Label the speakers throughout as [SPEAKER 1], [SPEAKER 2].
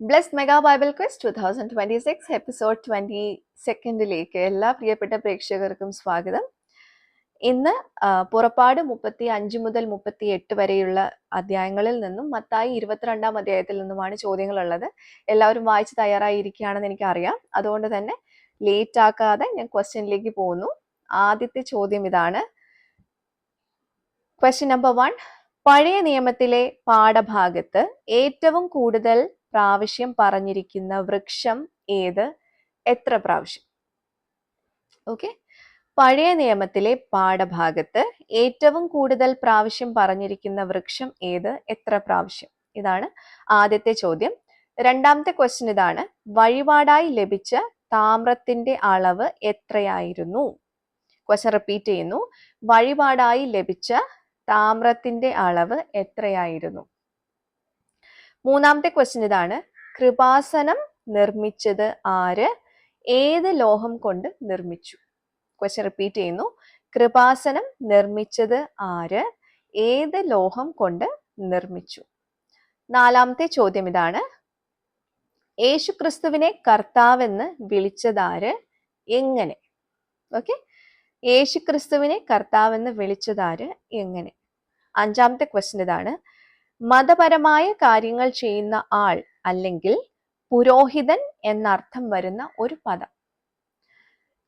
[SPEAKER 1] Blessed mega bible quest two thousand twenty six episode twenty സെക്കൻഡിലേക്ക് എല്ലാ പ്രിയപ്പെട്ട പ്രേക്ഷകർക്കും സ്വാഗതം. ഇന്ന് പുറപ്പാട് മുപ്പത്തി അഞ്ച് മുതൽ മുപ്പത്തി എട്ട് വരെയുള്ള അധ്യായങ്ങളിൽ നിന്നും മത്തായി ഇരുപത്തിരണ്ടാം അധ്യായത്തിൽ നിന്നുമാണ് ചോദ്യങ്ങളുള്ളത്. എല്ലാവരും വായിച്ച് തയ്യാറായിരിക്കുകയാണെന്ന് എനിക്കറിയാം. അതുകൊണ്ട് തന്നെ ലേറ്റ് ആക്കാതെ ഞാൻ ക്വസ്റ്റ്യനിലേക്ക് പോകുന്നു. ആദ്യത്തെ ചോദ്യം ഇതാണ്. ക്വസ്റ്റ്യൻ നമ്പർ വൺ പഴയ നിയമത്തിലെ പാഠഭാഗത്ത് ഏറ്റവും കൂടുതൽ പ്രാവശ്യം പറഞ്ഞിരിക്കുന്ന വൃക്ഷം ഏത്? എത്ര പ്രാവശ്യം? ഓക്കെ പഴയ നിയമത്തിലെ പാഠഭാഗത്ത് ഏറ്റവും കൂടുതൽ പ്രാവശ്യം പറഞ്ഞിരിക്കുന്ന വൃക്ഷം ഏത്? എത്ര പ്രാവശ്യം? ഇതാണ് ആദ്യത്തെ ചോദ്യം. രണ്ടാമത്തെ ക്വസ്റ്റ്യൻ ഇതാണ് വഴിപാടായി ലഭിച്ച താമ്രത്തിന്റെ അളവ് എത്രയായിരുന്നു? ക്വസ്റ്റ്യൻ റിപ്പീറ്റ് ചെയ്യുന്നു. വഴിപാടായി ലഭിച്ച താമ്രത്തിന്റെ അളവ് എത്രയായിരുന്നു? മൂന്നാമത്തെ ക്വസ്റ്റ്യൻ ഇതാണ് കൃപാസനം നിർമ്മിച്ചത് ആര്? ഏത് ലോഹം കൊണ്ട് നിർമ്മിച്ചു? ക്വസ്റ്റ്യൻ റിപ്പീറ്റ് ചെയ്യുന്നു. കൃപാസനം നിർമ്മിച്ചത് ആര്? ഏത് ലോഹം കൊണ്ട് നിർമ്മിച്ചു? നാലാമത്തെ ചോദ്യം ഇതാണ്. യേശുക്രിസ്തുവിനെ കർത്താവെന്ന് വിളിച്ചതാര്? എങ്ങനെ? ഓക്കെ യേശുക്രിസ്തുവിനെ കർത്താവെന്ന് വിളിച്ചതാര്? എങ്ങനെ? അഞ്ചാമത്തെ ക്വസ്റ്റ്യൻ ഇതാണ്. മതപരമായ കാര്യങ്ങൾ ചെയ്യുന്ന ആൾ അല്ലെങ്കിൽ പുരോഹിതൻ എന്നർത്ഥം വരുന്ന ഒരു പദം.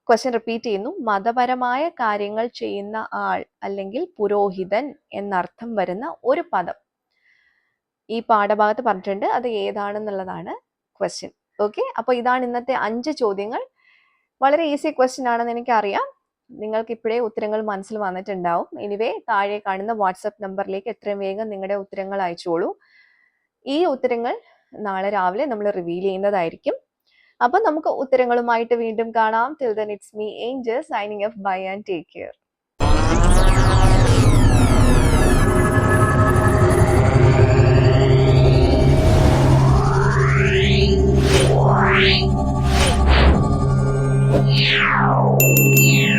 [SPEAKER 1] ക്വസ്റ്റ്യൻ റിപ്പീറ്റ് ചെയ്യുന്നു. മതപരമായ കാര്യങ്ങൾ ചെയ്യുന്ന ആൾ അല്ലെങ്കിൽ പുരോഹിതൻ എന്നർത്ഥം വരുന്ന ഒരു പദം. ഈ പാഠഭാഗത്ത് പറഞ്ഞിട്ടുണ്ട്. അത് ഏതാണെന്നുള്ളതാണ് ക്വസ്റ്റ്യൻ ഓക്കെ അപ്പോൾ ഇതാണ് ഇന്നത്തെ അഞ്ച് ചോദ്യങ്ങൾ. വളരെ ഈസി ക്വസ്റ്റ്യൻ ആണെന്ന് എനിക്കറിയാം. നിങ്ങൾക്ക് ഇപ്പോഴേ ഉത്തരങ്ങൾ മനസ്സിൽ വന്നിട്ടുണ്ടാവും. എനിവേ താഴെ കാണുന്ന വാട്സപ്പ് നമ്പറിലേക്ക് എത്രയും വേഗം നിങ്ങളുടെ ഉത്തരങ്ങൾ അയച്ചോളൂ. ഈ ഉത്തരങ്ങൾ നാളെ രാവിലെ നമ്മൾ റിവീൽ ചെയ്യുന്നതായിരിക്കും. അപ്പൊ നമുക്ക് ഉത്തരങ്ങളുമായിട്ട് വീണ്ടും കാണാം till then it's me Angel signing off bye and take care Meow. Meow.